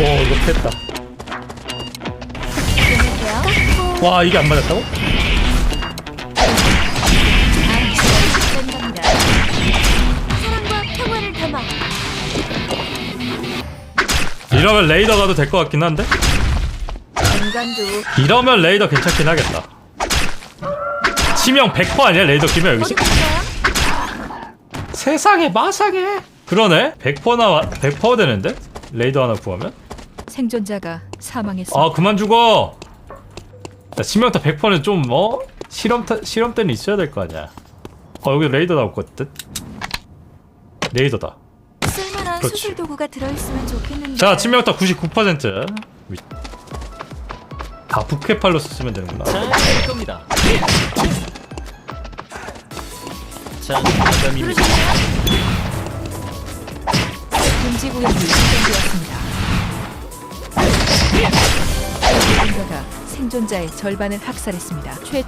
오 이거 끊을게요. 와 이게 안 맞았다고? 이러면 레이더 가도 될 것 같긴 한데 이러면 레이더 괜찮긴 하겠다 치명 100% 아니야 레이더 끼면 여기서? 세상에 마상에 그러네 100%나 100% 되는데 레이더 하나 구하면 생존자가 사망했습니다. 아 그만 죽어 나 치명타 100%는 좀 어? 실험 실험 때는 있어야 될 거 아니야 어 여기 레이더 나올 것 같아 레이더다 쓸만한 그렇지. 수술 도구가 들어있으면 좋겠는데. 자 치명타 99% 위- 다 부캐팔로 쓰면 되는구나 잘될 겁니다. 자, 부담입니다. 금지 구역이 지정되었습니다. 누군가가 생존자의 절반을 학살했습니다. 최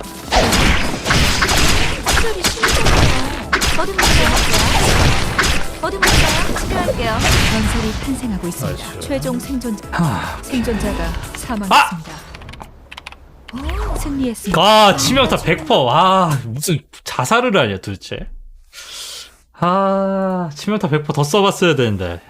수술이 심해졌어요. 어디 볼까요? 어디 볼까요? 치료할게요. 전설이 탄생하고 있습니다. 아이씨. 최종 생존자 하... 생존자가 사망했습니다. 오, 승리했습니다. 아 치명타 100%아 무슨 자살을 하냐 도대체 아 치명타 100%더 써봤어야 되는데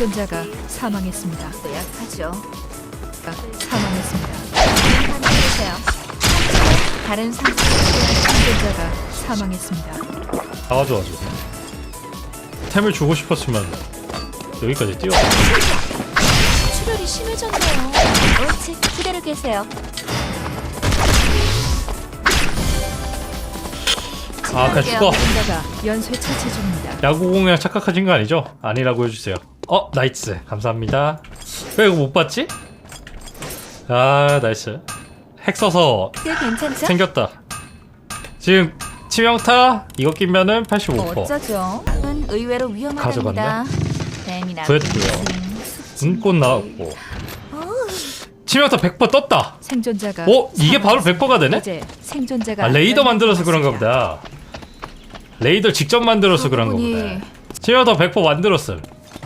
생존자가 사망했습니다. 또 약하죠. 아, 사망했습니다. 계세요. 다른 상처 생존자가 사망했습니다. 나와줘 가지고 템을 주고 싶었으면 여기까지 뛰어 출혈이 심해졌네요. 옳지, 그대로 계세요. 아 그냥 죽어 누군가가 연쇄 처치 중입니다. 야구공이랑 착각하신 거 아니죠? 아니라고 해주세요 어 나이스 감사합니다 왜 이거 못 봤지? 아 나이스 핵 써서 꽤 괜찮죠? 생겼다 지금 치명타 이거 끼면은 85% 어쩌죠? 은 의외로 위험하답니다. 가져갔네. 뱀이나 구했고요. 눈꽃 나왔고 치명타 100% 떴다 생존자가 어? 이게 바로 사망했습니다. 100%가 되네? 이제 생존자가 아 레이더 만들어서 그런가. 보다 레이더 직접 만들어서 그런가 보다 치명타 100% 만들었음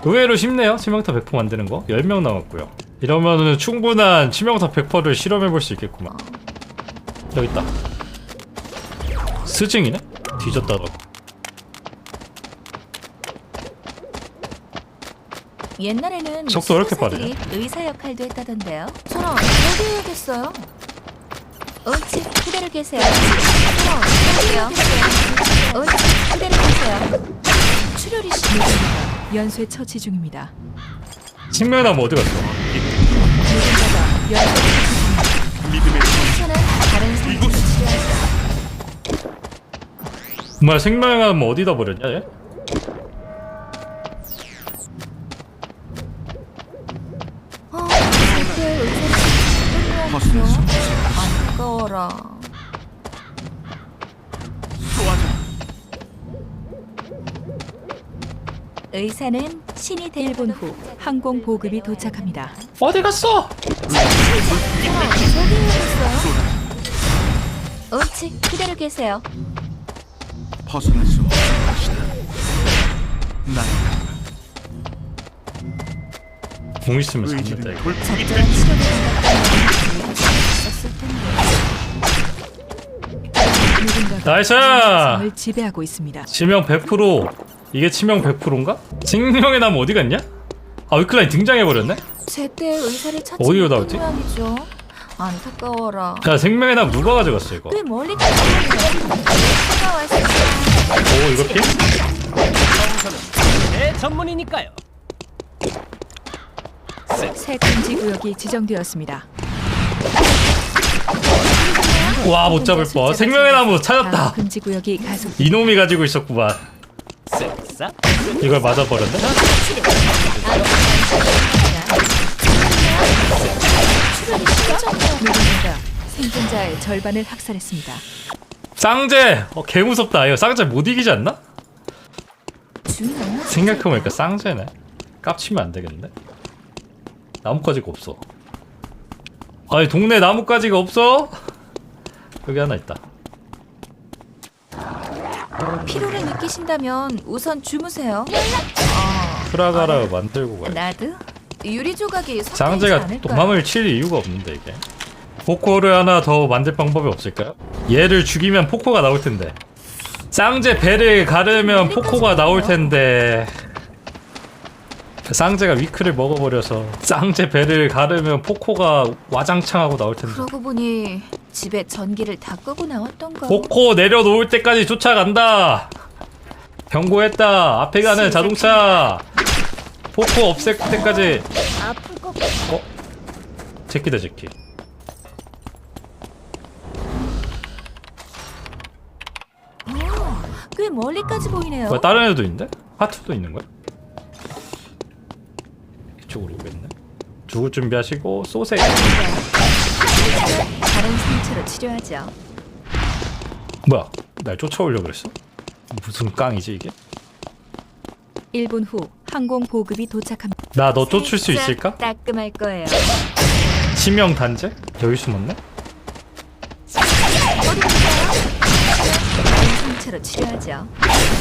의외로 쉽네요 치명타 100% 만드는 거 10명 남았고요 이러면은 충분한 치명타 100%를 실험해 볼 수 있겠구만 여기 있다 스징이네? 뒤졌다가 옛날에는 속도 왜 이렇게 수의사들이 의사 역할도 했다던데요. 저는 여기 해야겠어요. 옳지, 그대로 계세요. 저는 여기요. 옳지, 그대로 계세요. 연쇄 처치 중입니다. 식면나무 어디 갔어? 누군가가 연쇄 다른 상처로 치료하세요. 정말 생명나무 어디다 버렸냐 얘? 어, 끌려왔죠. 아까워라. 의사는 신이 될 1분 후 항공 보급이 도착합니다. 어디 갔어? 옳지, 그대로 계세요. 벗어날 수 없을 것이다. 난 공 있으면 잡는다 의지는 이거 불풍이 적절한 치료를 받았을 텐데. 누군가가 나이스! 상을 지배하고 있습니다. 치명 100% 이게 치명 100%인가? 생명의 나무 어디 갔냐? 아 위클라인 등장해버렸네? 제때 의사를 찾지 어디로 못한 나오지? 모양이죠. 안타까워라. 야 생명의 나무 누가 가져갔어 이거 꽤 멀리 가셨네요. 차가웠습니다. 오 이거 피? 내 전문이니까요. 새 금지 구역이 지정되었습니다. 와 못 잡을 뻔 생명의 나무 다음 찾았다 금지 구역이 가속. 이놈이 가지고 있었구만. 이걸 맞아버렸네? 생존자의 절반을 학살했습니다. 쌍제! 어 개 무섭다 이거 쌍제 못 이기지 않나? 생각해보니까 쌍제네 깝치면 안 되겠는데? 나뭇가지가 없어 아니 동네 나뭇가지가 없어? 여기 하나 있다 피로를 느끼신다면 우선 주무세요. 프라가라 만들고 가요. 나드? 유리 조각이 섞이지 않을까요? 도망을 칠 이유가 없는데 이게. 포코를 하나 더 만들 방법이 없을까요? 얘를 죽이면 포코가 나올 텐데. 쌍제 배를 가르면 포코가 나올 텐데. 쌍제가 위크를 먹어버려서 쌍제 배를 가르면 포코가 와장창하고 나올 텐데. 그러고 보니 집에 전기를 다 끄고 나왔던가. 포코 내려놓을 때까지 쫓아간다. 경고했다. 앞에 가는 자동차. 포코 없앨 때까지. 아플 것 어? 제키다 제키. 꽤 멀리까지 보이네요. 뭐야 다른 애도 있는데? 하트도 있는 거야? 이쪽으로 오겠네. 죽을 준비하시고 쏘세요. 다른 상처로 치료하죠. 뭐야? 날 쫓아오려 그랬어? 무슨 깡이지 이게? 1분 후 항공 보급이 도착합니다. 나 너 쫓을 수 살짝 있을까? 따끔할 거예요. 치명 단제? 여기 숨었네? 다른 상처로 치료하죠.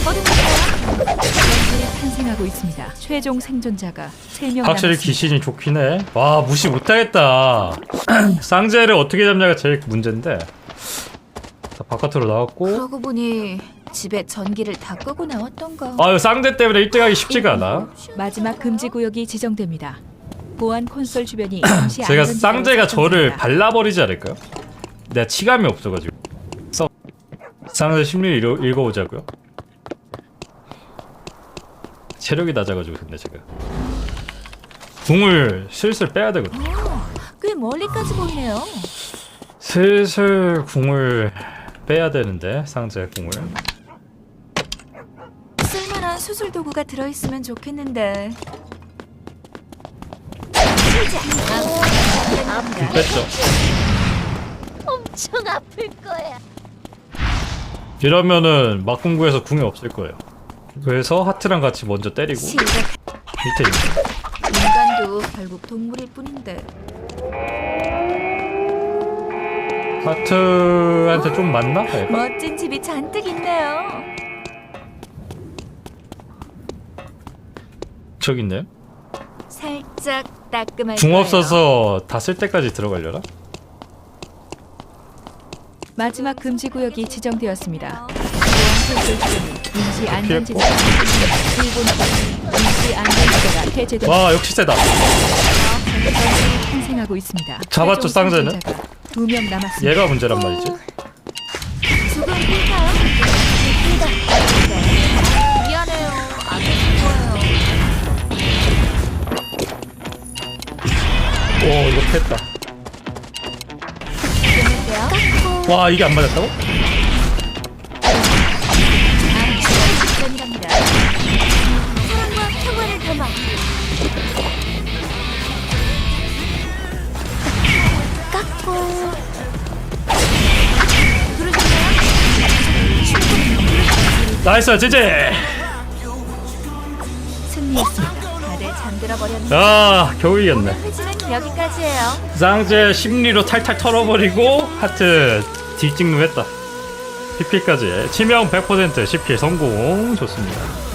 전술이 탄생하고 있습니다. 최종 생존자가 3명 확실히 남았습니다. 귀신이 좋긴 해. 와 무시 못하겠다. 쌍제를 어떻게 잡냐가 제일 문제인데. 자 바깥으로 나왔고. 그러고 보니 집에 전기를 다 끄고 나왔던가. 아유 쌍제 때문에 1등하기 쉽지가 않아. 마지막 금지 구역이 지정됩니다. 보안 콘솔 주변이 잠시 제가 안전지대로 쌍제가 저를 설정됩니다. 발라버리지 않을까요? 내가 치감이 없어가지고 써. 쌍제 심리 읽어, 읽어보자고요 체력이 낮아가지고 근데 제가 궁을 슬슬 빼야 되거든 꽤 멀리까지 보이네요. 슬슬 궁을 빼야 되는데 쌍제 궁을 쓸만한 수술 도구가 들어있으면 좋겠는데. 궁 뺐죠 엄청 아플 거야. 이러면은 막궁구에서 궁이 없을 거예요 그래서 하트랑 같이 먼저 때리고 시작. 밑에 있는 인간도 결국 동물일 뿐인데. 하트한테 좀 맞나? 얘가? 멋진 집이 잔뜩 있네요. 저기 있네요 살짝 따끔할 궁 거예요. 없어서 다 쓸 때까지 들어가려나? 마지막 금지 구역이 지정되었습니다. 보안 콘솔 주변이 임시 안전 지대 1분 후 임시 안전 지대가 해제됩니다. 와 역시 세다 탄생하고 있습니다. 잡았죠, 최종? 생존자가 두명 남았습니다. 얘가 문제란 말이지 조금 꿀까요? 꿀다. 미안해요. 안 해줄 거예요. 오 이거 패했다 와 이게 안 맞았다고? 나이스 제제 잠들어 버렸네. 아 겨우 이겼네 여기까지예요. 쌍제 심리로 탈탈 털어버리고 하트 뒷찍는 했다. PP까지. 치명 100% CP 성공. 좋습니다